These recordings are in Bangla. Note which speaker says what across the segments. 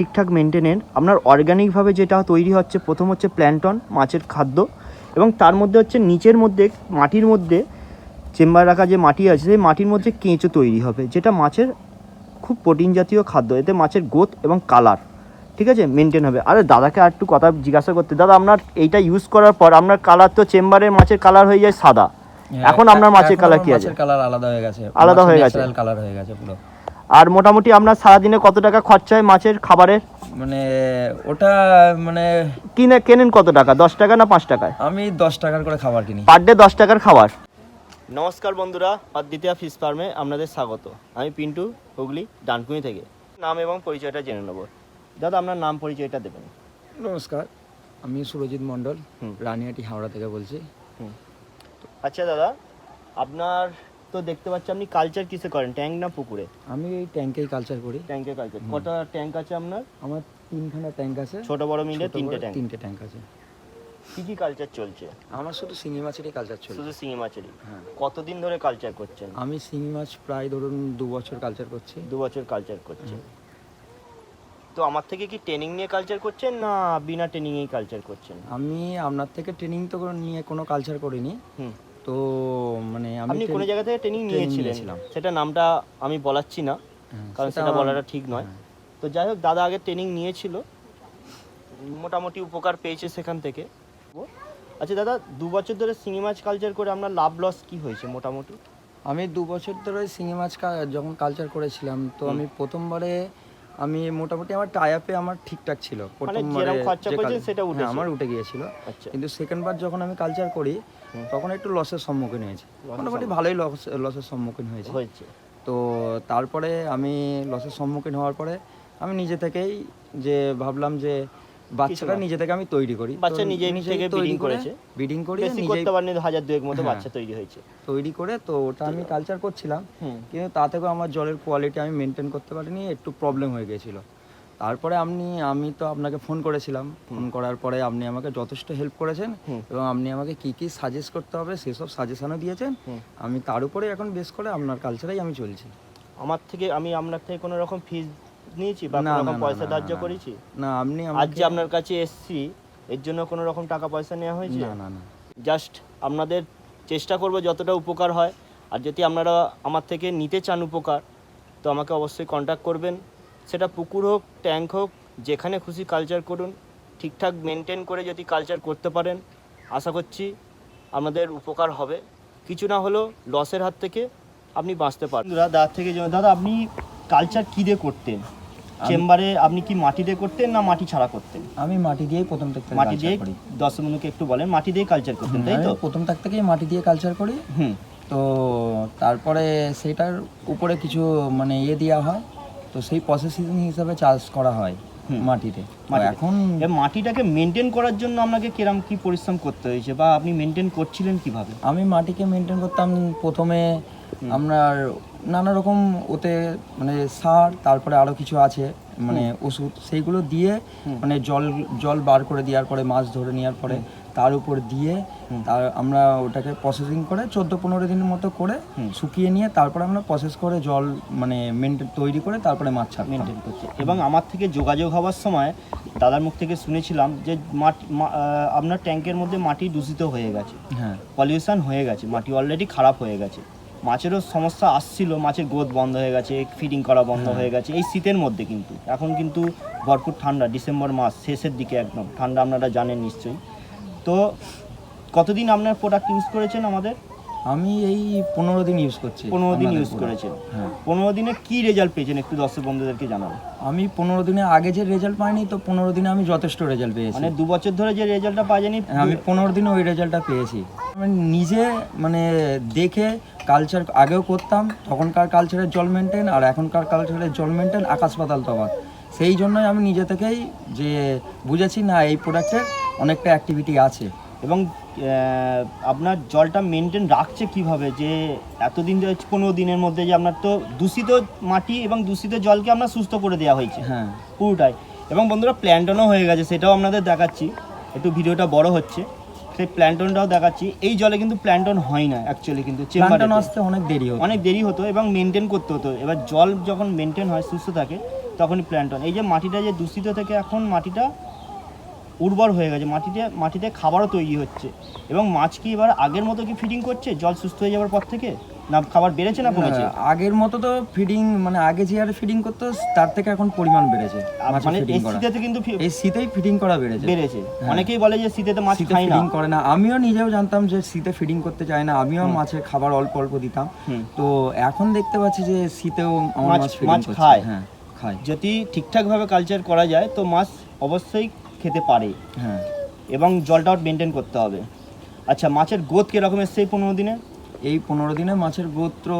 Speaker 1: ঠিকঠাক মেনটেনের আপনার অর্গানিকভাবে যেটা তৈরি হচ্ছে প্রথম হচ্ছে প্ল্যান্টন মাছের খাদ্য এবং তার মধ্যে হচ্ছে নিচের মধ্যে মাটির মধ্যে চেম্বার রাখা যে মাটি আছে সেই মাটির মধ্যে কেঁচো তৈরি হবে যেটা মাছের খুব প্রোটিন জাতীয় খাদ্য এতে মাছের গোত এবং কালার ঠিক আছে মেনটেন হবে। আরে দাদাকে আর একটু কথা জিজ্ঞাসা করতে দাদা আপনার এইটা ইউজ করার পর আপনার কালার তো চেম্বারে মাছের কালার হয়ে যায় সাদা এখন আপনার মাছের কালার কি আছে?
Speaker 2: কালার আলাদা হয়ে গেছে
Speaker 1: আলাদা হয়ে গেছে।
Speaker 2: কালার হয়ে গেছে পুরো।
Speaker 1: আর মোটামুটি আপনার সারাদিনে কত টাকা খরচা হয় মাছের খাবারের?
Speaker 2: মানে ওটা মানে
Speaker 1: কিনে কেনেন কত টাকা? দশ টাকা না পাঁচ টাকায়?
Speaker 2: আমি দশ টাকার করে খাবার কিনি।
Speaker 1: পার ডে দশ টাকার খাবার। নমস্কার বন্ধুরা অদ্বিতীয় ফিশ ফার্মে আপনাদের স্বাগত। আমি পিন্টু হুগলি ডানকুনি থেকে। নাম এবং পরিচয়টা জেনে নেব। দাদা আপনার নাম পরিচয়টা দেবেন।
Speaker 2: নমস্কার আমি সুরজিৎ মণ্ডল
Speaker 1: হুম।
Speaker 2: রানিয়াটি হাওড়া থেকে বলছি।
Speaker 1: আচ্ছা দাদা আপনার তো দেখতে পাচ্ছি আপনি কালচার কিসে করেন? ট্যাঙ্ক না পুকুরে?
Speaker 2: আমি এই ট্যাঙ্কেই কালচার করি।
Speaker 1: ট্যাঙ্কে কালচার কটা ট্যাঙ্ক আছে আপনার?
Speaker 2: আমার তিনখানা ট্যাঙ্ক আছে।
Speaker 1: ছোট বড় মিলে তিনটে ট্যাঙ্ক।
Speaker 2: তিনটে ট্যাঙ্ক আছে।
Speaker 1: কি কি কালচার চলছে?
Speaker 2: আমার শুধু শিঙি মাছেরই কালচার চলছে।
Speaker 1: শুধু শিঙি মাছেরই
Speaker 2: হ্যাঁ।
Speaker 1: কতদিন ধরে কালচার করছেন?
Speaker 2: আমি শিঙি মাছ প্রায় ধরুন দু বছর কালচার করছি।
Speaker 1: দু বছর কালচার করছেন। তো আমার থেকে কি ট্রেনিং নিয়ে কালচার করছেন না বিনা ট্রেনিংয়েই কালচার করছেন?
Speaker 2: আমি আপনার থেকে ট্রেনিং তো নিয়ে কোনো কালচার করিনি।
Speaker 1: হুম।
Speaker 2: তো মানে আমি
Speaker 1: আপনি কোনো জায়গা থেকে ট্রেনিং নিয়েছিলেন? সেটা নামটা আমি বলাচ্ছি না
Speaker 2: হ্যাঁ,
Speaker 1: কারণ সেটা বলাটা ঠিক নয়।
Speaker 2: হ্যাঁ।
Speaker 1: তো যাই হোক দাদা আগে ট্রেনিং নিয়েছিল। মোটামুটি উপকার পেয়েছে সেখান থেকে। আচ্ছা দাদা দু বছর ধরে শিঙি মাছ কালচার করে আপনার লাভ লস কি হয়েছে মোটামুটি?
Speaker 2: আমি দু বছর ধরে শিঙি মাছ যখন কালচার করেছিলাম তো আমি প্রথমবারে আমি মোটামুটি আমার টাই আপে আমার ঠিকঠাক ছিল। প্রথমবারে
Speaker 1: মানে
Speaker 2: কাল-
Speaker 1: সেটা
Speaker 2: হ্যাঁ, আমার উঠে গিয়েছিল।
Speaker 1: আচ্ছা।
Speaker 2: কিন্তু সেকেন্ড বার যখন আমি কালচার করি তখন একটু লসের সম্মুখীন হয়েছে। মোটামুটি ভালোই লস লসের সম্মুখীন হয়েছে। তো তারপরে আমি লসের সম্মুখীন হওয়ার পরে আমি নিজে থেকেই যে ভাবলাম যে বাচ্চাটা নিজে থেকে আমি তৈরি করি।
Speaker 1: বাচ্চা নিজে থেকে breeding করেছে?
Speaker 2: ব্রিডিং করি
Speaker 1: বেশি করতে পারেনি হাজার দুয়েক মতো
Speaker 2: হ্যাঁ।
Speaker 1: বাচ্চা তৈরি হয়েছে।
Speaker 2: তৈরি করে তো ওটা আমি কালচার করছিলাম। কিন্তু তা থেকেও আমার জলের কোয়ালিটি আমি মেনটেন করতে পারিনি একটু প্রবলেম হয়ে গিয়েছিল তারপরে আপনি আমি তো আপনাকে ফোন করেছিলাম। ফোন করার পরে আপনি আমাকে যথেষ্ট হেল্প করেছেন এবং আপনি আমাকে কি কি সাজেস্ট করতে হবে সেসব সাজেশনও দিয়েছেন। আমি তার উপরে এখন বেশ করে আপনার কালচারেই আমি চলছি।
Speaker 1: আমার থেকে আমি আপনার থেকে কোনো রকম ফিস নিয়েছি বা
Speaker 2: না,
Speaker 1: কোনো রকম পয়সা ধার্য। করেছি?
Speaker 2: না আপনি
Speaker 1: আজ যে আপনার কাছে এসছি এর জন্য কোনো রকম টাকা পয়সা নেওয়া হয়েছে?
Speaker 2: না না না।
Speaker 1: জাস্ট আপনাদের চেষ্টা করব যতটা উপকার হয় আর যদি আপনারা আমার থেকে নিতে চান উপকার তো আমাকে অবশ্যই কন্ট্যাক্ট করবেন। সেটা পুকুর হোক ট্যাঙ্ক হোক যেখানে খুশি কালচার করুন। ঠিকঠাক মেনটেন করে যদি কালচার করতে পারেন আশা করছি আপনাদের উপকার হবে। কিছু না হলেও লসের হাত থেকে আপনি বাঁচতে পারেন দাদা থেকে দাদা আপনি কালচার কী দিয়ে করতেন? চেম্বারে আপনি কি মাটি দিয়ে করতেন না মাটি ছাড়া করতেন?
Speaker 2: আমি মাটি দিয়েই প্রথম থেকে
Speaker 1: মাটি দিয়ে দশ মিনিটকে একটু বলেন মাটি দিয়ে কালচার করতেন তাই তো?
Speaker 2: প্রথম থাক থেকেই মাটি দিয়ে কালচার করি।
Speaker 1: হুম।
Speaker 2: তো তারপরে সেটার উপরে কিছু মানে ইয়ে দেওয়া হয় তো সেই প্রসেসিং হিসাবে চাষ করা হয়। মাটিতে। এখন
Speaker 1: মাটিটাকে মেনটেন করার জন্য আপনাকে কিরম কি পরিশ্রম করতে হয়েছে বা আপনি মেনটেন করছিলেন কীভাবে?
Speaker 2: আমি মাটিকে মেনটেন করতাম প্রথমে আপনার নানা রকম ওতে মানে সার তারপরে আরও কিছু আছে মানে ওষুধ সেইগুলো দিয়ে মানে জল জল বার করে দেওয়ার পরে মাছ ধরে নেওয়ার পরে তার উপর দিয়ে তার আমরা ওটাকে প্রসেসিং করে চোদ্দ পনেরো দিনের মতো করে শুকিয়ে নিয়ে তারপরে আমরা প্রসেস করে জল মানে মেনটেন তৈরি করে তারপরে মাছ ছাড়তাম
Speaker 1: মেনটেন করছে। এবং আমার থেকে যোগাযোগ হওয়ার সময় দাদার মুখ থেকে শুনেছিলাম যে মাটি মা- আপনার ট্যাঙ্কের মধ্যে মাটি দূষিত হয়ে গেছে।
Speaker 2: হ্যাঁ।
Speaker 1: পলিউশন হয়ে গেছে। মাটি অলরেডি খারাপ হয়ে গেছে। মাছেরও সমস্যা আসছিল মাছের গোদ বন্ধ হয়ে গেছে ফিডিং করা বন্ধ হয়ে। গেছে এই শীতের মধ্যে কিন্তু। এখন কিন্তু ভরপুর ঠান্ডা ডিসেম্বর মাস শেষের দিকে একদম। ঠান্ডা আপনারা জানেন নিশ্চয়ই। তো কতদিন আপনার প্রোডাক্ট ইউজ করেছেন আমাদের?
Speaker 2: আমি এই পনেরো দিন ইউজ করছি
Speaker 1: পনেরো দিন ইউজ করেছেন।
Speaker 2: হ্যাঁ।
Speaker 1: পনেরো দিনে কি রেজাল্ট পেয়েছেন? একটু দর্শক বন্ধুদেরকে জানাবেন
Speaker 2: আমি পনেরো দিনে আগে যে রেজাল্ট পাইনি তো পনেরো দিনে আমি যথেষ্ট রেজাল্ট পেয়েছি।
Speaker 1: মানে দু বছর ধরে যে রেজাল্টটা পাওয়া যায়নি
Speaker 2: হ্যাঁ, আমি পনেরো দিনে ওই রেজাল্টটা পেয়েছি। আমি নিজে মানে দেখে কালচার আগেও করতাম তখনকার কালচারের জল মেনটেন আর এখনকার কালচারের জল মেনটেন আকাশ পাতাল তফাৎ। সেই জন্যই আমি নিজে থেকেই যে বুঝেছি না এই প্রোডাক্টের অনেকটা অ্যাক্টিভিটি আছে।
Speaker 1: এবং আপনার জলটা মেনটেন রাখছে কীভাবে? যে এতদিন পনেরো দিনের মধ্যে যে আপনার তো দূষিত মাটি এবং দূষিত জলকে আপনার সুস্থ করে দেওয়া হয়েছে
Speaker 2: হ্যাঁ।
Speaker 1: পুরোটাই। এবং বন্ধুরা প্ল্যান্টনও হয়ে গেছে সেটাও আপনাদের দেখাচ্ছি। একটু ভিডিওটা বড় হচ্ছে। সেই প্ল্যান্টনটাও দেখাচ্ছি। এই জলে কিন্তু প্ল্যান্টন হয় না অ্যাকচুয়ালি কিন্তু
Speaker 2: প্ল্যান্টন আসতে অনেক দেরি হতো।
Speaker 1: অনেক দেরি হতো এবং মেনটেন করতে হতো। এবার জল যখন মেনটেন হয় সুস্থ থাকে তখনই প্ল্যান্টন। এই যে মাটিটা যে দূষিত থেকে এখন মাটিটা উর্বর হয়ে গেছে মাটিতে মাটিতে খাবারও তৈরি হচ্ছে। এবং মাছ কি এবার আগের মতো কি ফিডিং করছে? জল সুস্থ হয়ে যাওয়ার পর থেকে? না খাবার বেড়েছে না কমেছে?
Speaker 2: আগের মতো তো ফিডিং মানে আগে যে হারে ফিডিং করতো তার থেকে এখন পরিমাণ বেড়েছে
Speaker 1: আর মানে এই শীতেতে কিন্তু
Speaker 2: এই শীতেই ফিডিং করা বেড়েছে।
Speaker 1: বেড়েছে।
Speaker 2: হ্যাঁ।
Speaker 1: অনেকেই বলে যে শীতেতে মাছ
Speaker 2: শীতে
Speaker 1: খাই না।
Speaker 2: ফিডিং করে না। আমিও নিজেও জানতাম যে শীতে ফিডিং করতে চায় না। আমিও মাছের খাবার অল্প অল্প দিতাম। তো এখন দেখতে পাচ্ছি যে শীতেও
Speaker 1: মাছ-
Speaker 2: মাছ
Speaker 1: মাছ খায়।
Speaker 2: হ্যাঁ খায়।
Speaker 1: যদি ঠিকঠাকভাবে কালচার করা যায় তো মাছ অবশ্যই খেতে পারে।
Speaker 2: হ্যাঁ।
Speaker 1: এবং জলটাও মেনটেন করতে হবে। আচ্ছা মাছের গোদ কীরকম এসছে এই পনেরো দিনে?
Speaker 2: এই পনেরো দিনে মাছের গোত্র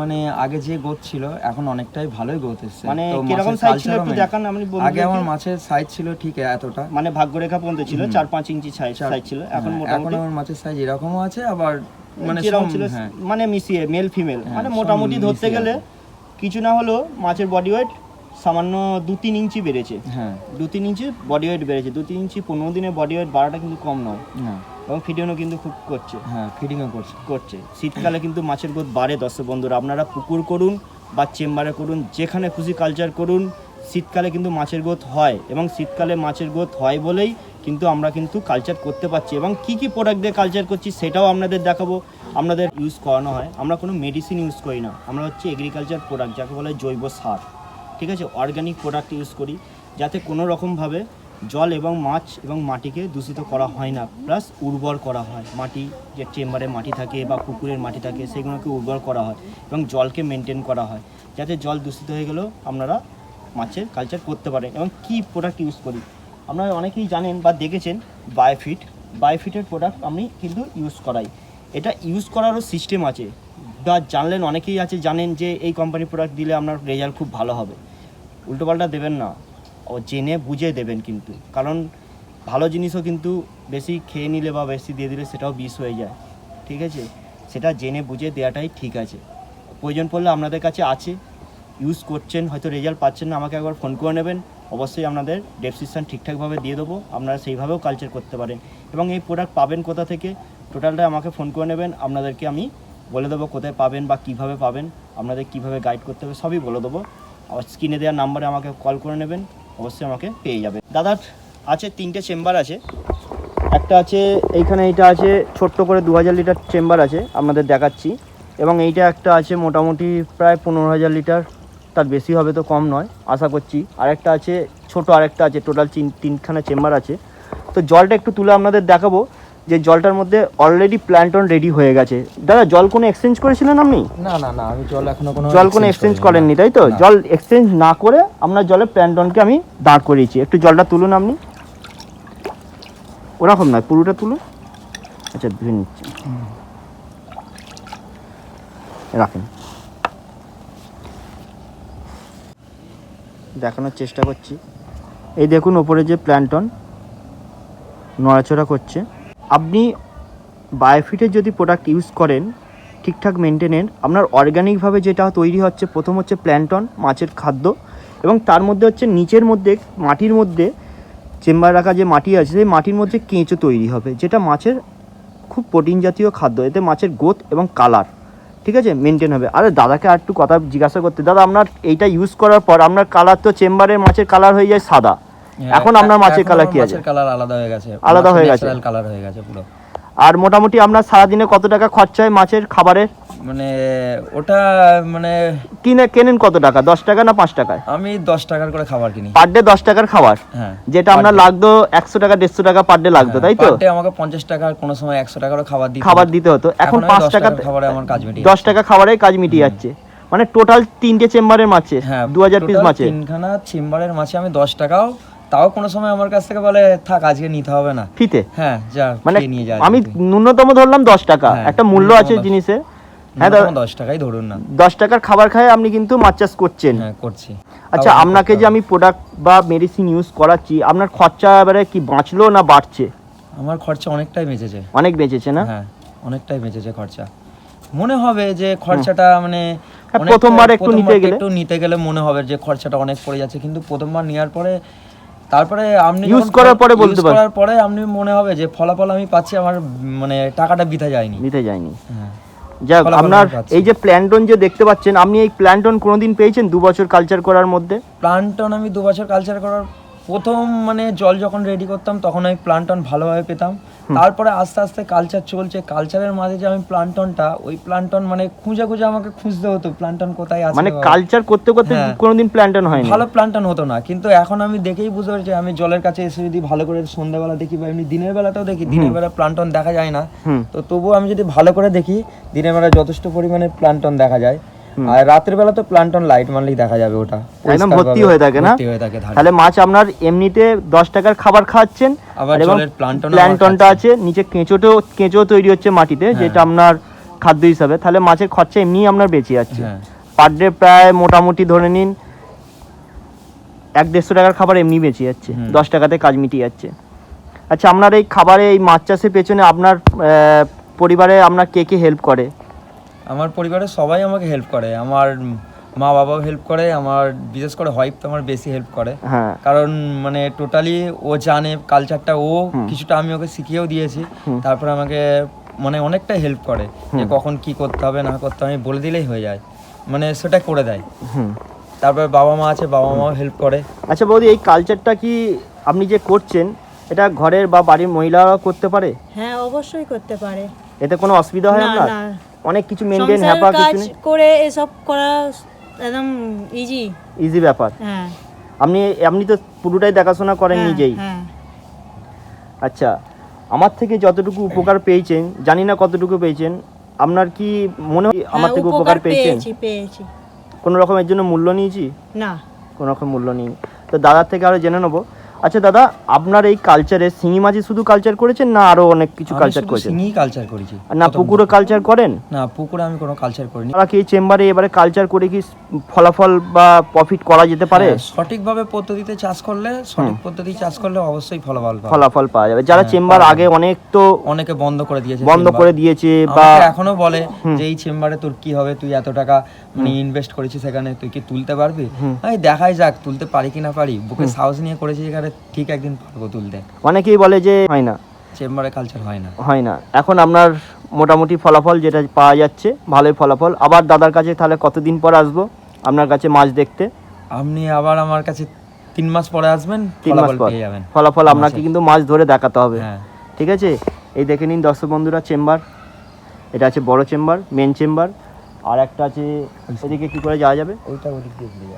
Speaker 2: মানে আগে যে গোত ছিল এখন অনেকটাই ভালোই গোত এসছে।
Speaker 1: মানে কীরকম সাইজ ছিল একটু দেখান আমি
Speaker 2: আগে আমার মাছের সাইজ ছিল ঠিক এতটা।
Speaker 1: মানে ভাগ্যরেখা পর্যন্ত ছিল চার পাঁচ ইঞ্চি সাইজ সাইজ ছিল এখন
Speaker 2: হ্যাঁ,
Speaker 1: মোটামুটি
Speaker 2: এখন আমার মাছের সাইজ এরকমও আছে আবার মানে
Speaker 1: ছিল?
Speaker 2: হ্যাঁ।
Speaker 1: মানে মিশিয়ে মেল ফিমেল
Speaker 2: হ্যাঁ,
Speaker 1: মানে মোটামুটি ধরতে গেলে কিছু না হলেও মাছের বডি ওয়েট সামান্য দু তিন ইঞ্চি বেড়েছে।
Speaker 2: হ্যাঁ।
Speaker 1: দু তিন ইঞ্চি বডি ওয়েট বেড়েছে। দু তিন ইঞ্চি পনেরো দিনে বডি ওয়েট বাড়াটা কিন্তু কম নয়।
Speaker 2: হ্যাঁ
Speaker 1: এবং ফিডিংও কিন্তু খুব করছে।
Speaker 2: হ্যাঁ ফিডিংও করছে।
Speaker 1: করছে। শীতকালে কিন্তু মাছের গ্রোথ বাড়ে দর্শক বন্ধুরা। আপনারা পুকুর করুন বা চেম্বারে করুন যেখানে খুশি কালচার করুন শীতকালে কিন্তু মাছের গ্রোথ হয়। এবং শীতকালে মাছের গ্রোথ হয় বলেই কিন্তু আমরা কিন্তু কালচার করতে পারছি। এবং কি কি প্রোডাক্ট দিয়ে কালচার করছি সেটাও আপনাদের দেখাবো। আপনাদের ইউজ করানো হয়। আমরা কোনো মেডিসিন ইউজ করি না। আমরা হচ্ছে এগ্রিকালচার প্রোডাক্ট যাকে বলে জৈব সার। ঠিক আছে অর্গানিক প্রোডাক্ট ইউজ করি, যাতে কোনো রকমভাবে জল এবং মাছ এবং মাটিকে দূষিত করা হয় না প্লাস উর্বর করা হয়। মাটি যে চেম্বারে মাটি থাকে বা পুকুরের মাটি থাকে, সেগুলোকে উর্বর করা হয় এবং জলকে মেনটেন করা হয়, যাতে জল দূষিত হয়ে গেলেও আপনারা মাছের কালচার করতে পারেন। এবং কী প্রোডাক্ট ইউজ করি? আপনারা অনেকেই জানেন বা দেখেছেন বায়োফিট বায়োফিটের প্রোডাক্ট আমি কিন্তু ইউজ করাই। এটা ইউজ করারও সিস্টেম আছে। বা জানলেন, অনেকেই আছে জানেন যে এই কোম্পানির প্রোডাক্ট দিলে আপনার রেজাল্ট খুব ভালো হবে। উল্টোপাল্টা দেবেন না। ও জেনে বুঝে দেবেন কিন্তু। কারণ ভালো জিনিসও কিন্তু বেশি খেয়ে নিলে বা বেশি দিয়ে দিলে সেটাও বিষ হয়ে যায়। ঠিক আছে? সেটা জেনে বুঝে দেওয়াটাই ঠিক আছে। প্রয়োজন পড়লে আপনাদের কাছে আছে। ইউজ করছেন, হয়তো রেজাল্ট পাচ্ছেন না, আমাকে একবার ফোন করে নেবেন। অবশ্যই আপনাদের ডেসক্রিপশান ঠিকঠাকভাবে দিয়ে দেবো। আপনারা সেইভাবেও কালচার করতে পারেন। এবং এই প্রোডাক্ট পাবেন কোথা থেকে? টোটালটা আমাকে ফোন করে নেবেন। আপনাদেরকে আমি বলে দেবো কোথায় পাবেন বা কীভাবে পাবেন। আপনাদের কীভাবে গাইড করতে হবে সবই বলে দেবো। স্ক্রিনে দেওয়ার নাম্বারে আমাকে কল করে নেবেন, অবশ্যই আমাকে পেয়ে যাবেন। দাদার আছে তিনটে চেম্বার আছে। একটা আছে, এইখানে এইটা আছে, ছোট্ট করে দু হাজার লিটার চেম্বার আছে, আপনাদের দেখাচ্ছি। এবং এইটা একটা আছে মোটামুটি প্রায় পনেরো হাজার লিটার, তার বেশি হবে তো কম নয়, আশা করছি। আরেকটা আছে, ছোট আরেকটা আছে, টোটাল তিনখানা চেম্বার আছে। তো জলটা একটু তুলে আপনাদের দেখাবো। যে জলটার মধ্যে অলরেডি প্ল্যান্টন রেডি হয়ে গেছে। দাদা জল কোনো এক্সচেঞ্জ করেছিলেন আপনি?
Speaker 2: না না না আমি জল এখনও কোনো
Speaker 1: জল কোনো এক্সচেঞ্জ করেননি তাই তো? জল এক্সচেঞ্জ না করে আপনার জলে প্ল্যান্টনকে আমি দাঁড় করিয়েছি। একটু জলটা তুলুন আপনি। ওরকম নয় পুরোটা তুলুন। আচ্ছা ধুয়ে নিচ্ছি। রাখেন। দেখানোর চেষ্টা করছি। এই দেখুন ওপরে যে প্ল্যান্টন নড়াচড়া করছে। আপনি বায়োফিটের যদি প্রোডাক্ট ইউজ করেন, ঠিকঠাক মেনটেনের আপনার অর্গানিকভাবে যেটা তৈরি হচ্ছে, প্রথম হচ্ছে প্ল্যান্টন মাছের খাদ্য, এবং তার মধ্যে হচ্ছে নিচের মধ্যে, মাটির মধ্যে, চেম্বার রাখা যে মাটি আছে, সেই মাটির মধ্যে কেঁচো তৈরি হবে, যেটা মাছের খুব প্রোটিন জাতীয় খাদ্য, এতে মাছের গোথ এবং কালার ঠিক আছে মেনটেন হবে। আরে দাদাকে আর একটু কথা জিজ্ঞাসা করতে, দাদা আপনার এইটা ইউজ করার পর আপনার কালার তো চেম্বারের মাছের কালার হয়ে যায় সাদা। এখন আপনার মাছের কালার কি আছে?
Speaker 2: মাছের কালার আলাদা হয়ে গেছে
Speaker 1: আলাদা হয়ে গেছে।
Speaker 2: কালার হয়ে গেছে পুরো।
Speaker 1: আর মোটামুটি আপনার সারাদিনে কত টাকা খরচা হয় মাছের খাবারের?
Speaker 2: মানে ওটা মানে
Speaker 1: কিনে কেনেন কত টাকা? দশ টাকা না পাঁচ টাকায়?
Speaker 2: আমি দশ টাকার করে খাবার কিনি।
Speaker 1: পার ডে দশ টাকার খাবার?
Speaker 2: হ্যাঁ
Speaker 1: যেটা আপনার লাগতো একশো টাকা দেড়শো টাকা পার ডে লাগতো তাই তো?
Speaker 2: আমাকে পঞ্চাশ টাকার কোনো সময় একশো টাকারও খাবার দিতে
Speaker 1: খাবার দিতে হতো। এখন পাঁচ টাকা
Speaker 2: খাবারে আমার কাজ মিটিয়ে
Speaker 1: দশ টাকা খাবারে কাজ মিটিয়ে যাচ্ছে। মানে টোটাল তিনটে চেম্বারের মাছে
Speaker 2: হ্যাঁ
Speaker 1: দু হাজার পিস মাছে।
Speaker 2: তিনখানা চেম্বারের মাছে আমি দশ টাকাও তাও কোনো সময় আমার কাছ থেকে বলে থাক আজকে নিতে হবে না।
Speaker 1: ফিতে
Speaker 2: হ্যাঁ যা
Speaker 1: মানে
Speaker 2: নিয়ে যা
Speaker 1: আমি ন্যূনতম ধরলাম দশ টাকা।
Speaker 2: হ্যাঁ,
Speaker 1: একটা মূল্য আছে
Speaker 2: দশ।
Speaker 1: জিনিসের হ্যাঁ
Speaker 2: দশ টাকাই ধরুন না।
Speaker 1: দশ টাকার খাবার খায় আপনি কিন্তু মাছ চাষ করছেন।
Speaker 2: হ্যাঁ করছি।
Speaker 1: আচ্ছা আপনাকে যে আমি প্রোডাক্ট বা মেডিসিন ইউজ করাচ্ছি আপনার খরচা এবারে কি বাঁচলো না বাড়ছে?
Speaker 2: আমার খরচা অনেকটাই বেঁচেছে।
Speaker 1: অনেক বেঁচেছে না?
Speaker 2: হ্যাঁ অনেকটাই বেঁচেছে খরচা। মনে হবে যে খরচাটা মানে
Speaker 1: হ্যাঁ, প্রথমবার একটু নিতে গেলে।
Speaker 2: একটু নিতে গেলে মনে হবে যে খরচাটা অনেক পড়ে যাচ্ছে। কিন্তু প্রথমবার নেওয়ার পরে তারপরে আপনি ইউজ
Speaker 1: করার পরে বলতে পারেন।
Speaker 2: করার পরে আপনি মনে হবে যে ফলাফল আমি পাচ্ছি আমার মানে টাকাটা বৃথা যায়নি।
Speaker 1: নিতে যায়নি।
Speaker 2: হ্যাঁ।
Speaker 1: যাক আপনার এই যে প্ল্যান্টন যে দেখতে পাচ্ছেন আপনি এই প্ল্যান্টন কোনোদিন পেয়েছেন দু বছর কালচার করার মধ্যে?
Speaker 2: প্ল্যান্টন আমি দু বছর কালচার করার প্রথম মানে জল যখন রেডি করতাম তখন আমি প্লান্টন ভালোভাবে পেতাম। তারপরে আস্তে আস্তে কালচার চলছে। কালচারের মাঝে যে আমি প্লান্টনটা ওই প্লান্টন মানে খুঁজে খুঁজে আমাকে খুঁজতে হতো প্লান্টন কোথায় আছে
Speaker 1: মানে কালচার করতে করতে
Speaker 2: হ্যাঁ।
Speaker 1: কোনোদিন প্ল্যান্টন হয়নি।
Speaker 2: ভালো প্লান্টন হতো না। কিন্তু এখন আমি দেখেই বুঝতে পারছি আমি জলের কাছে এসে যদি ভালো করে সন্ধ্যাবেলা দেখি বা এমনি দিনের বেলাতেও দেখি দিনের বেলা প্লান্টন দেখা যায় না। তো তবুও আমি যদি ভালো করে দেখি দিনের বেলা যথেষ্ট পরিমাণে প্লান্টন দেখা যায়। আর রাতের বেলা তো প্লান্টন লাইট মারলেই দেখা যাবে ওটা।
Speaker 1: একদম ভর্তি হয়ে থাকে না?
Speaker 2: হয়ে।
Speaker 1: তাহলে মাছ আপনার এমনিতে দশ টাকার খাবার খাওয়াচ্ছেন এবং
Speaker 2: জলের প্লান্টন
Speaker 1: প্ল্যান্টনটা আছে নিচে কেঁচোটো কেঁচো তৈরি হচ্ছে মাটিতে
Speaker 2: হ্যাঁ।
Speaker 1: যেটা আপনার খাদ্য হিসাবে। তাহলে মাছের খরচা এমনি আপনার বেঁচে যাচ্ছে।
Speaker 2: হ্যাঁ।
Speaker 1: পার ডে প্রায় মোটামুটি ধরে নিন এক দেড়শো টাকার খাবার এমনি বেঁচে যাচ্ছে। দশ টাকাতে কাজ মিটিয়ে যাচ্ছে। আচ্ছা আপনার এই খাবারে এই মাছ চাষের পেছনে আপনার পরিবারে আপনার কে কে হেল্প করে?
Speaker 2: আমার পরিবারের সবাই আমাকে হেল্প করে। আমার মা বাবাও হেল্প করে আমার বিশেষ করে ওয়াইফ তো আমার বেশি হেল্প করে।
Speaker 1: হ্যাঁ।
Speaker 2: কারণ মানে টোটালি ও জানে কালচারটা ও কিছুটা আমি ওকে শিখিয়েও দিয়েছি। তারপর আমাকে মানে অনেকটা হেল্প করে যে কখন কি করতে হবে না করতে হবে আমি বলে দিলেই হয়ে যায়। মানে সেটা করে দেয়। তারপর বাবা মা আছে বাবা মাও হেল্প করে।
Speaker 1: আচ্ছা বৌদি এই কালচারটা কি আপনি যে করছেন এটা ঘরের বা বাড়ির মহিলারা করতে পারে?
Speaker 3: হ্যাঁ অবশ্যই করতে পারে।
Speaker 1: এতে কোনো অসুবিধা হয়
Speaker 3: না।
Speaker 1: অনেক কিছু মেনটেন হ্যাপা কিছু
Speaker 3: করে এসব করা একদম ইজি
Speaker 1: ইজি ব্যাপার।
Speaker 3: হ্যাঁ।
Speaker 1: আপনি আপনি তো পুরোটাই দেখাশোনা করেন
Speaker 3: হ্যাঁ,
Speaker 1: নিজেই।
Speaker 3: হ্যাঁ।
Speaker 1: আচ্ছা আমার থেকে যতটুকু উপকার পেয়েছেন জানি না কতটুকু পেয়েছেন আপনার কি মনে হয় আমার
Speaker 3: হ্যাঁ,
Speaker 1: থেকে উপকার পেয়েছেন?
Speaker 3: পেয়েছি পেয়েছি।
Speaker 1: কোনো রকমের জন্য মূল্য নিয়েছি?
Speaker 3: না।
Speaker 1: কোনো রকম মূল্য নিই। তো দাদার থেকে আরও জেনে নেব। আচ্ছা দাদা আপনার এই কালচারে শিঙি মাঝি শুধু কালচার করেছেন না আরও অনেক কিছু কালচার করেছেন?
Speaker 2: সিঙ্গি কালচার করেছি।
Speaker 1: না পুকুরে কালচার করেন?
Speaker 2: না পুকুরে আমি কোনো কালচার করিনি।
Speaker 1: তারা কি চেম্বারে এবারে কালচার করে কি ফলাফল বা প্রফিট করা যেতে পারে?
Speaker 2: হ্যাঁ, সঠিকভাবে পদ্ধতিতে চাষ করলে সঠিক পদ্ধতি চাষ করলে অবশ্যই ফলাফল
Speaker 1: ফলাফল পাওয়া যাবে। যারা
Speaker 2: হ্যাঁ,
Speaker 1: চেম্বার আগে অনেক তো
Speaker 2: অনেকে বন্ধ করে দিয়েছে
Speaker 1: বন্ধ করে দিয়েছে বা
Speaker 2: এখনও বলে যে এই চেম্বারে তোর কি হবে? তুই এত টাকা মানে ইনভেস্ট করেছিস সেখানে তুই কি তুলতে পারবি। আমি দেখাই যাক তুলতে পারি কি না পারি। বুকে সাহস নিয়ে করেছি এখানে ঠিক একদিন পারব তুলতে।
Speaker 1: অনেকেই বলে যে হয় না।
Speaker 2: চেম্বারে কালচার হয় না।
Speaker 1: হয় না। এখন আপনার মোটামুটি ফলাফল যেটা পাওয়া যাচ্ছে ভালোই ফলাফল। আবার দাদার কাছে তাহলে কতদিন পর আসব আপনার কাছে মাছ দেখতে?
Speaker 2: আপনি আবার আমার কাছে তিন মাস পরে আসবেন
Speaker 1: তিন মাস পর।
Speaker 2: যাবেন।
Speaker 1: ফলাফল আপনাকে কিন্তু মাছ ধরে দেখাতে হবে।
Speaker 2: হ্যাঁ।
Speaker 1: ঠিক আছে? এই দেখে নিন দর্শক বন্ধুরা চেম্বার। এটা আছে বড় চেম্বার মেন চেম্বার। আর একটা আছে এদিকে কি করে যাওয়া যাবে?
Speaker 2: ওইটা ওদিক দিয়ে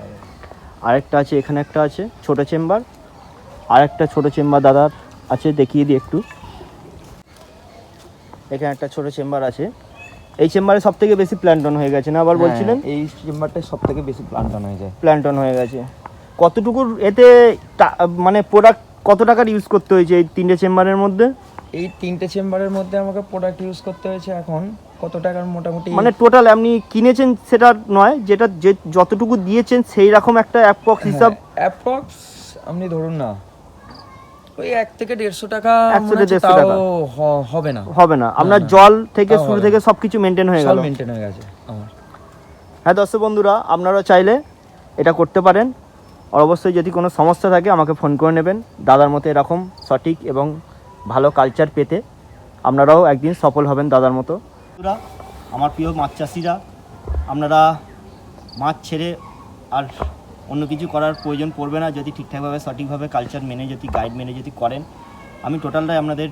Speaker 1: আরেকটা আছে এখানে একটা আছে ছোট চেম্বার। আর একটা ছোট চেম্বার দাদার আছে দেখিয়ে দিই একটু। এখানে একটা ছোট চেম্বার আছে। এই চেম্বারে সব থেকে বেশি প্ল্যান্টন হয়ে গেছে না আবার বলছিলেন?
Speaker 2: হ্যাঁ, এই চেম্বারটাই সব থেকে বেশি প্লান্টন হয়ে যায়।
Speaker 1: প্ল্যান্টন হয়ে গেছে। কতটুকুর এতে মানে প্রোডাক্ট কত টাকার ইউজ করতে হয়েছে এই তিনটে চেম্বারের মধ্যে?
Speaker 2: এই তিনটে চেম্বারের মধ্যে আমাকে প্রোডাক্ট ইউজ করতে হয়েছে এখন। কত টাকার মোটামুটি?
Speaker 1: মানে টোটাল আপনি কিনেছেন সেটা নয় যেটা যে যতটুকু দিয়েছেন সেই রকম একটা অ্যাপক্স হিসাব
Speaker 2: অ্যাপ্রক্স আপনি ধরুন না ওই এক থেকে দেড়শো টাকা
Speaker 1: একশো থেকে
Speaker 2: হচ্ছে
Speaker 1: 150 টাকা।
Speaker 2: হবে না।
Speaker 1: হবে না। আপনার জল থেকে শুরু থেকে সবকিছু মেনটেন হয়ে গেল।
Speaker 2: মেনটেন হয়ে গেছে আমার।
Speaker 1: হ্যাঁ দর্শক বন্ধুরা আপনারা চাইলে এটা করতে পারেন। আর অবশ্যই যদি কোনো সমস্যা থাকে আমাকে ফোন করে নেবেন। দাদার মতো এরকম সঠিক এবং ভালো কালচার পেতে। আপনারাও একদিন সফল হবেন দাদার মতো। আমার প্রিয় মাছ চাষিরা আপনারা মাছ ছেড়ে আর অন্য কিছু করার প্রয়োজন পড়বে না, যদি ঠিকঠাকভাবে, সঠিকভাবে কালচার মেনে, যদি গাইড মেনে, যদি করেন। আমি টোটালটাই আপনাদের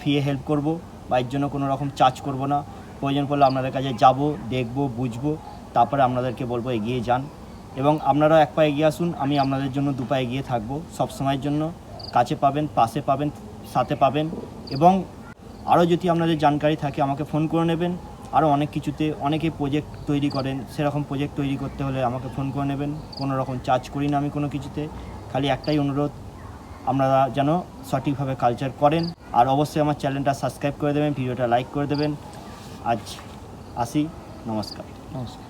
Speaker 1: ফ্রিয়ে হেল্প করব, বা এর জন্য কোনো রকম চার্জ করব না। প্রয়োজন পড়লে আপনাদের কাছে যাব, দেখব, বুঝব, তারপরে আপনাদেরকে বলব এগিয়ে যান। এবং আপনারা এক পা এগিয়ে আসুন, আমি আপনাদের জন্য দু পা এগিয়ে থাকব। সব সময়ের জন্য কাছে পাবেন, পাশে পাবেন, সাথে পাবেন। এবং আরও যদি আপনাদের জানকারি থাকে, আমাকে ফোন করে নেবেন। আরও অনেক কিছুতে অনেকে প্রজেক্ট তৈরি করেন। সেরকম প্রজেক্ট তৈরি করতে হলে আমাকে ফোন করে নেবেন। কোনো রকম চার্জ করি না আমি কোনো কিছুতে। খালি একটাই অনুরোধ আপনারা যেন সঠিকভাবে কালচার করেন। আর অবশ্যই আমার চ্যানেলটা সাবস্ক্রাইব করে দেবেন ভিডিওটা লাইক করে দেবেন। আজ আসি, নমস্কার।
Speaker 2: নমস্কার।